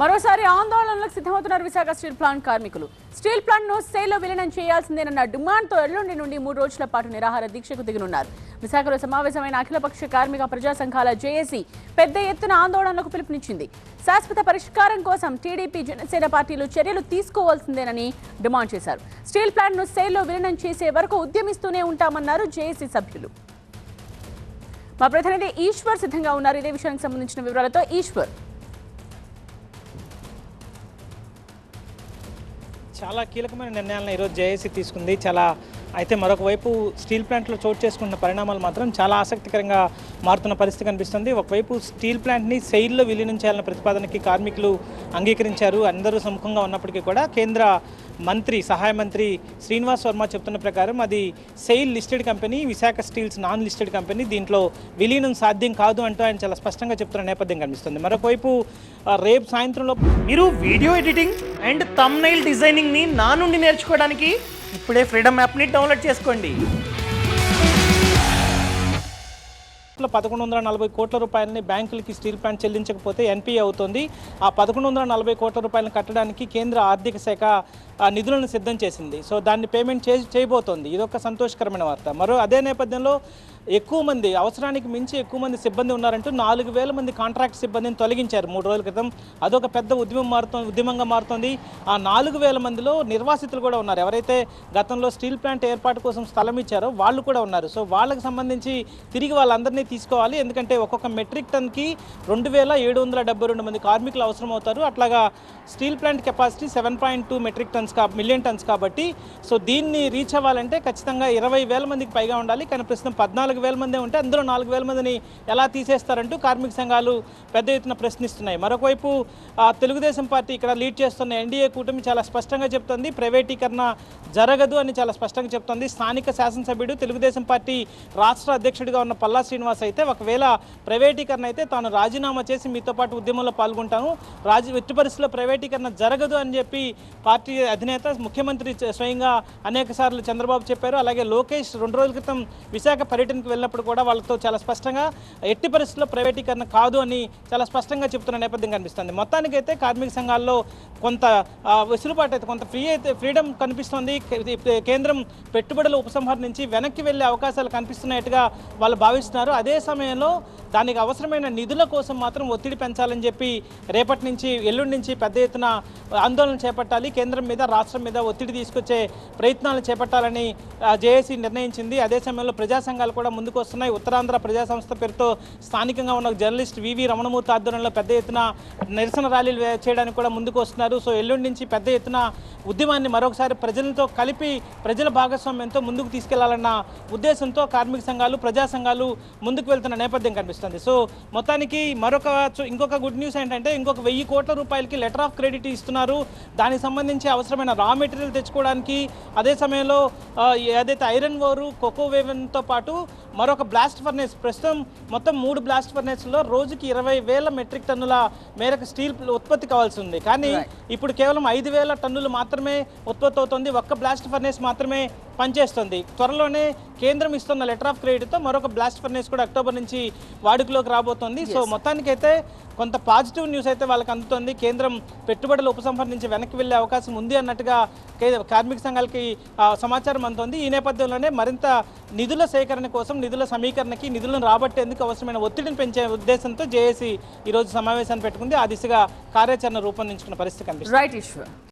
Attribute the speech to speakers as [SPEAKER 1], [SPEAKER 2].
[SPEAKER 1] మరోసారి ఆందోళనలకు సిద్ధమవుతున్నారు విశాఖ స్టీల్ ప్లాంట్ కార్మికులు. స్టీల్ ప్లాంట్ను సేల్లో విలీనం చేయాల్సిందేనన్న డిమాండ్తో ఎల్లుండి నుండి మూడు రోజుల పాటు నిరాహార దీక్షకు దిగనున్నారు. విశాఖలో సమావేశమైన అఖిలపక్ష కార్మిక ప్రజా సంఘాల జేఏసీ పెద్ద ఎత్తున ఆందోళనలకు పిలుపునిచ్చింది. శాశ్వత పరిష్కారం కోసం టీడీపీ జనసేన పార్టీలు చర్యలు తీసుకోవాల్సిందేనని డిమాండ్ చేశారు. స్టీల్ ప్లాంట్ను సేల్లో విలీనం చేసే వరకు ఉద్యమిస్తూనే ఉంటామన్నారు జేఏసీ సభ్యులు. మా ప్రతినిధి ఈశ్వర్ సిద్ధంగా ఉన్నారు. ఇదే విషయానికి సంబంధించిన వివరాలతో ఈశ్వర్.
[SPEAKER 2] చాలా కీలకమైన నిర్ణయాలను ఈరోజు జేఏసీ తీసుకుంది. చాలా అయితే మరొక వైపు స్టీల్ ప్లాంట్లో చోటు చేసుకున్న పరిణామాలు మాత్రం చాలా ఆసక్తికరంగా మారుతున్న పరిస్థితి కనిపిస్తుంది. ఒకవైపు స్టీల్ ప్లాంట్ని సెయిల్లో విలీనం చేయాలన్న ప్రతిపాదనకి కార్మికులు అంగీకరించారు. అందరూ సముఖంగా ఉన్నప్పటికీ కూడా కేంద్ర మంత్రి సహాయ మంత్రి శ్రీనివాస్ వర్మ చెప్తున్న ప్రకారం అది SAIL listed company Visakha steels non listed company. దీంట్లో విలీనం సాధ్యం కాదు అంటూ ఆయన చాలా స్పష్టంగా చెప్తున్న నేపథ్యం కనిపిస్తుంది. మరొకవైపు ఆ, రేపు సాయంత్రంలో
[SPEAKER 3] మీరు వీడియో ఎడిటింగ్ అండ్ తమ్నైల్ డిజైనింగ్ని నా నుండి నేర్చుకోవడానికి ఇప్పుడే ఫ్రీడమ్ యాప్ని డౌన్లోడ్ చేసుకోండి.
[SPEAKER 2] లో పదకొండు వందల నలభై కోట్ల రూపాయలని బ్యాంకులకి స్టీల్ ప్లాంట్ చెల్లించకపోతే ఎన్పిఏ అవుతుంది. ఆ పదకొండు వందల నలభై కోట్ల రూపాయలను కట్టడానికి కేంద్ర ఆర్థిక శాఖ నిధులను సిద్ధం చేసింది. సో దాన్ని పేమెంట్ చే చేయబోతోంది. ఇదొక సంతోషకరమైన వార్త. మరో అదే నేపథ్యంలో ఎక్కువ మంది అవసరానికి మించి ఎక్కువ మంది సిబ్బంది ఉన్నారంటూ నాలుగు వేల మంది కాంట్రాక్ట్ సిబ్బందిని తొలగించారు మూడు రోజుల క్రితం. అదొక పెద్ద ఉద్యమం మారుతుంది ఉద్యమంగా మారుతోంది. ఆ నాలుగు వేల మందిలో నిర్వాసితులు కూడా ఉన్నారు. ఎవరైతే గతంలో స్టీల్ ప్లాంట్ ఏర్పాటు కోసం స్థలం ఇచ్చారో వాళ్ళు కూడా ఉన్నారు. సో వాళ్ళకి సంబంధించి తిరిగి వాళ్ళందరినీ తీసుకోవాలి. ఎందుకంటే ఒక్కొక్క మెట్రిక్ టన్కి రెండు వేల ఏడు వందల డెబ్బై రెండు మంది కార్మికులు అవసరం అవుతారు అట్లాగా steel plant capacity seven point two metric tons కా మిలియన్ టన్స్ కాబట్టి సో దీన్ని రీచ్ అవ్వాలంటే ఖచ్చితంగా ఇరవై వేల మందికి పైగా ఉండాలి. కానీ ప్రస్తుతం పద్నాలుగు వేల మందే ఉంటే అందులో నాలుగు వేల మందిని ఎలా తీసేస్తారంటూ కార్మిక సంఘాలు పెద్ద ఎత్తున ప్రశ్నిస్తున్నాయి. మరొకవైపు తెలుగుదేశం పార్టీ ఇక్కడ లీడ్ చేస్తున్న ఎన్డీఏ కూటమి చాలా స్పష్టంగా చెప్తోంది. ప్రైవేటీకరణ జరగదు అని చాలా స్పష్టంగా చెప్తోంది. స్థానిక శాసనసభ్యుడు తెలుగుదేశం పార్టీ రాష్ట్ర అధ్యక్షుడిగా ఉన్న పల్లా శ్రీనివాస్ అయితే ఒకవేళ ప్రైవేటీకరణ అయితే తాను రాజీనామా చేసి మీతో పాటు ఉద్యమంలో పాల్గొంటాను. రాజీ ఎట్టి పరిస్థితుల్లో ప్రైవేటీకరణ జరగదు అని చెప్పి పార్టీ అధినేత ముఖ్యమంత్రి స్వయంగా అనేక సార్లు చంద్రబాబు చెప్పారు. అలాగే లోకేష్ రెండు రోజుల క్రితం విశాఖ పర్యటనకు వెళ్ళినప్పుడు కూడా వాళ్ళతో చాలా స్పష్టంగా ఎట్టి పరిస్థితుల్లో ప్రైవేటీకరణ కాదు అని చాలా స్పష్టంగా చెప్తున్న నేపథ్యం కనిపిస్తుంది. మొత్తానికైతే కార్మిక సంఘాల్లో కొంత వెసులుబాటు అయితే కొంత ఫ్రీ అయితే ఫ్రీడమ్ కనిపిస్తుంది. కేంద్రం పెట్టుబడుల ఉపసంహరణ నుంచి వెనక్కి వెళ్ళే అవకాశాలు కనిపిస్తున్నట్టుగా వాళ్ళు భావిస్తున్నారు. అదే సమయంలో దానికి అవసరమైన నిధుల కోసం మాత్రం ఒత్తిడి పెంచాలని చెప్పి రేపటి నుంచి ఎల్లుండి నుంచి పెద్ద ఎత్తున ఆందోళన చేపట్టాలి. కేంద్రం మీద రాష్ట్రం మీద ఒత్తిడి తీసుకొచ్చే ప్రయత్నాలు చేపట్టాలని జేఏసీ నిర్ణయించింది. అదే సమయంలో ప్రజా సంఘాలు కూడా ముందుకు వస్తున్నాయి ఉత్తరాంధ్ర ప్రజా సంస్థ పేరుతో స్థానికంగా ఉన్న జర్నలిస్ట్ వివి రమణమూర్తి ఆధ్వర్యంలో పెద్ద ఎత్తున నిరసన ర్యాలీలు చేయడానికి కూడా ముందుకు వస్తున్నారు సో ఎల్లుండి నుంచి పెద్ద ఎత్తున ఉద్యమాన్ని మరొకసారి ప్రజలతో కలిపి ప్రజల భాగస్వామ్యంతో ముందుకు తీసుకెళ్ళాలన్న ఉద్దేశంతో కార్మిక సంఘాలు ప్రజా సంఘాలు ముందుకు వెళ్తున్న నేపథ్యం కనిపిస్తుంది. సో మొత్తానికి మరొక ఇంకొక గుడ్ న్యూస్ ఏంటంటే ఇంకొక వెయ్యి కోట్ల రూపాయలకి లెటర్ ఆఫ్ క్రెడిట్ ఇస్తున్నారు. దానికి సంబంధించి అవసరమైన రా మెటీరియల్ తెచ్చుకోవడానికి అదే సమయంలో ఏదైతే ఐరన్ ఓరు కోకో వేవెన్తో పాటు మరొక బ్లాస్ట్ ఫర్నేస్. ప్రస్తుతం మొత్తం మూడు బ్లాస్ట్ ఫర్నేస్లో రోజుకి ఇరవై వేల మెట్రిక్ టన్నుల మేరకు స్టీల్ ఉత్పత్తి కావాల్సి ఉంది. కానీ ఇప్పుడు కేవలం ఐదు వేల టన్నులు మాత్రమే ఉత్పత్తి అవుతుంది. ఒక్క బ్లాస్ట్ ఫర్నేస్ మాత్రమే పనిచేస్తుంది. త్వరలోనే కేంద్రం ఇస్తున్న లెటర్ ఆఫ్ క్రెడిట్తో మరొక బ్లాస్ట్ ఫర్నేస్ కూడా అక్టోబర్ నుంచి వాడుకలోకి రాబోతోంది. సో మొత్తానికైతే కొంత పాజిటివ్ న్యూస్ అయితే వాళ్ళకి అందుతుంది. కేంద్రం పెట్టుబడుల ఉపసంహరణ నుంచి వెనక్కి వెళ్ళే అవకాశం ఉంది అన్నట్టుగా కార్మిక సంఘాలకి సమాచారం అందుతుంది. ఈ నేపథ్యంలోనే మరింత నిధుల సేకరణ కోసం నిధుల సమీకరణకి నిధులను రాబట్టేందుకు అవసరమైన ఒత్తిడిని పెంచే ఉద్దేశంతో జేఏసీ ఈరోజు సమావేశాన్ని పెట్టుకుంది. ఆ దిశగా కార్యాచరణ రూపొందించుకున్న పరిస్థితి కనిపిస్తుంది.